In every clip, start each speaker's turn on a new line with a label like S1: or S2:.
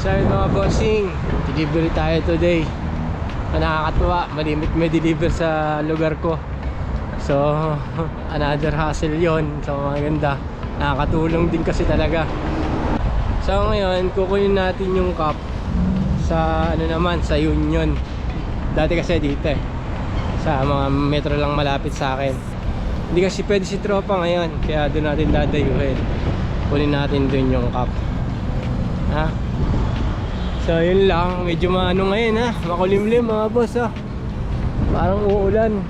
S1: So yun mga bossing, delivery tayo today. Ang nakakatuwa, malimit may deliver sa lugar ko. So, another hassle yon So, maganda. Nakakatulong din kasi talaga. So, ngayon, kukunin natin yung cup sa, ano naman, sa Union. Dati kasi dito eh. Sa mga metro lang malapit sa akin. Hindi kasi pwede si tropa ngayon. Kaya doon natin dadayuhin. Kunin natin doon yung cup. Ha? So yun lang, medyo maano ngayon ha, makulimlim mga boss ha. Parang uulan.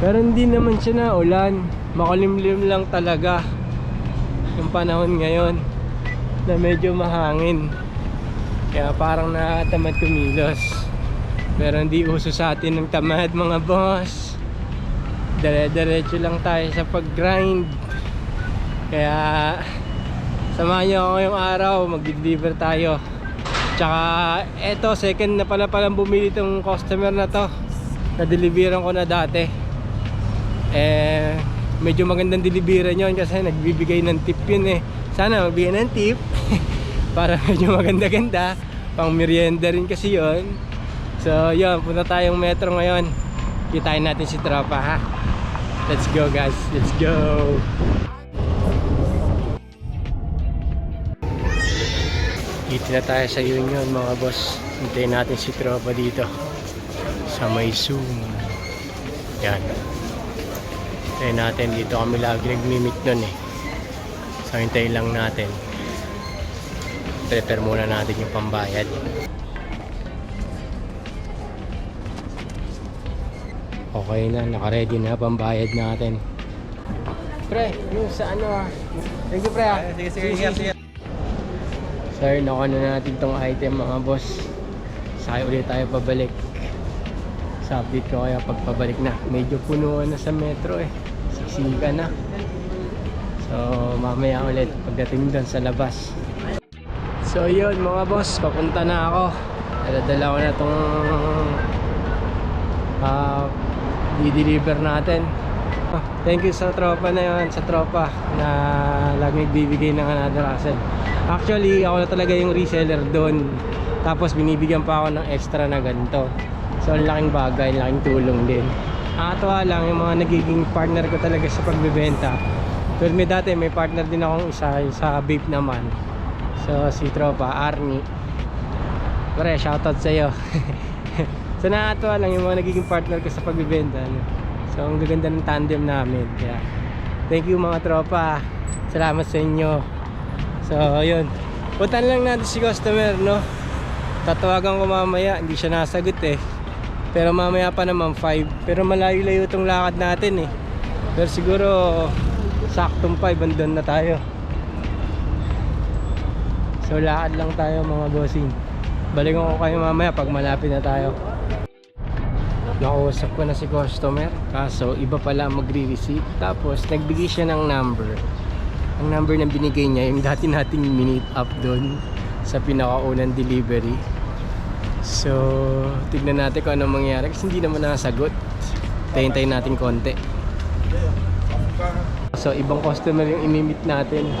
S1: Pero hindi naman siya na ulan. Makulimlim lang talaga. Yung panahon ngayon na medyo mahangin. Kaya parang nakatamad kumilos. Pero hindi uso sa atin ng tamad mga boss. Dire-diretso lang tayo sa pag-grind. Kaya samahan niyo ako ngayong araw, mag-deliver tayo. Tsaka eto, second na pala palang bumili itong customer na to. Na-deliveran ko na dati. Eh, medyo magandang deliveran yun kasi nagbibigay ng tip yun eh. Sana magbigay ng tip. Para medyo maganda-ganda. Pang merienda rin kasi yun. So, yun, punta tayong metro ngayon. Kitain natin si tropa ha. Let's go guys, let's go. Dito na tayo sa Union mga boss. Hintayin natin si tropa dito. Sa may Zoom. Yan. Hintayin natin. Dito kami lagi nagmimit nun eh. So hintayin lang natin. Prepare muna natin yung pambayad. Okay na, nakaready na pambayad natin. Pre, yung sa ano ah. Thank you pre ah.
S2: Sige, sige, ingat, ingat.
S1: Sir, nakuha na natin tong item mga boss. Sakay ulit tayo pabalik. Sa update ko kaya pagpabalik na. Medyo punuan na sa metro eh. Siksika na. So, mamaya ulit pagdating doon sa labas. So, yun mga boss. Papunta na ako. Daladala ko na tong ah, di-deliver natin. Ah, Thank you sa tropa na yun, sa tropa na lagi nagbibigay ng another asset. Actually, ako na talaga yung reseller doon. Tapos binibigyan pa ako ng extra na ganito. So, ang laking bagay, laking tulong din. Nakakatawa lang yung mga nagiging partner ko talaga sa pagbebenta. Pero may dati, may partner din akong isa sa vape naman. So, si tropa, Arnie. Pre, shoutout sa'yo. so, nakakatawa lang yung mga nagiging partner ko sa pagbebenta. So, ang gaganda ng tandem namin. Kaya, thank you mga tropa. Salamat sa inyo. So, yun. Puntan lang natin si customer, no? Tatawagan ko mamaya. Hindi siya nasagot eh. Pero mamaya pa naman 5. Pero malayo-layo itong lakad natin eh. Pero siguro, saktong 5. Andun na tayo. So, lakad lang tayo mga bossing. Balikan ko kayo mamaya pag malapit na tayo. Nakausap ko na si customer kaso iba pala magre-receive tapos nagbigay siya ng number ang number na binigay niya yung dati nating minute up doon sa pinakaunang delivery. So tignan natin kung anong mangyari kasi hindi naman nasagot. Tayin-tayin natin konti. So ibang customer yung imimit natin.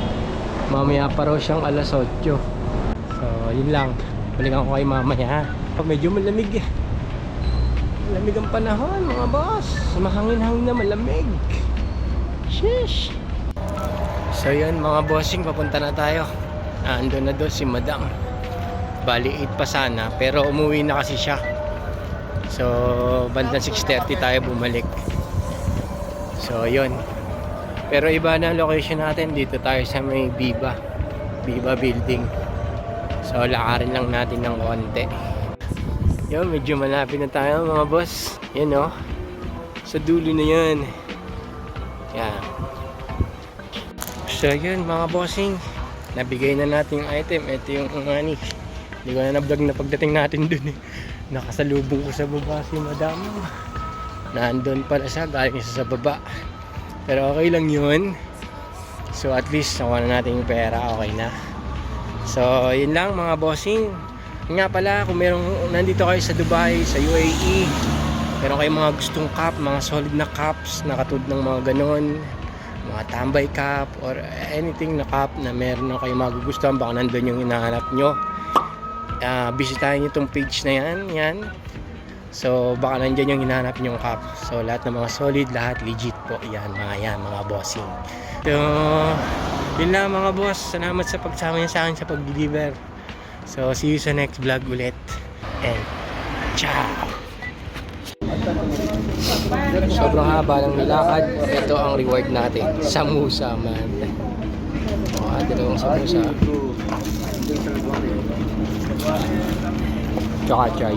S1: Mamaya pa raw siyang alas 8 so yun lang. Balikan ko kay mamaya ha? Pag medyo malamig eh. Lamig ang panahon mga boss. Mahangin-hangin na malamig. Sheesh So yun mga bossing papunta na tayo. Ando na doon si madam. Bali 8 pa sana Pero umuwi na kasi siya. So bandang 6.30 tayo bumalik. So yun. Pero iba na ang location natin. Dito tayo sa may Biba. Biba building. So lakarin lang natin ng konti. Yun, medyo malapit na tayo mga boss. Yan o. Sa dulo na yan. Yan. So yun mga bossing. Nabigay na natin yung item. Ito yung money. Hindi ko na na-vlog na pagdating natin dun eh. Nakasalubong ko sa baba si madam. Nandun pala siya. Galing siya sa baba. Pero okay lang yun. So at least nakuha na natin yung pera. Okay na. So yun lang mga bossing. Nga pala, kung merong nandito kayo sa Dubai, sa UAE, meron kayong mga gustong cup, mga solid na cups, na katulad ng mga ganon, mga tambay cup or anything na cup na meron na kayo magugustuhan baka nandun yung hinahanap nyo. Ah, bisitahin nyo itong page na yan yan. So baka nandyan yung hinahanap nyong cup. So lahat ng mga solid lahat legit po. Yan mga yan mga bossing. So yun lang mga boss. Salamat sa pagsama niyo sa akin sa pag-deliver. So see you sa next vlog ulit. And ciao Sobrang haba ng nilakad. Ito ang reward natin. Samusa man. O, oh, dalawang samusa. Tsaka chai.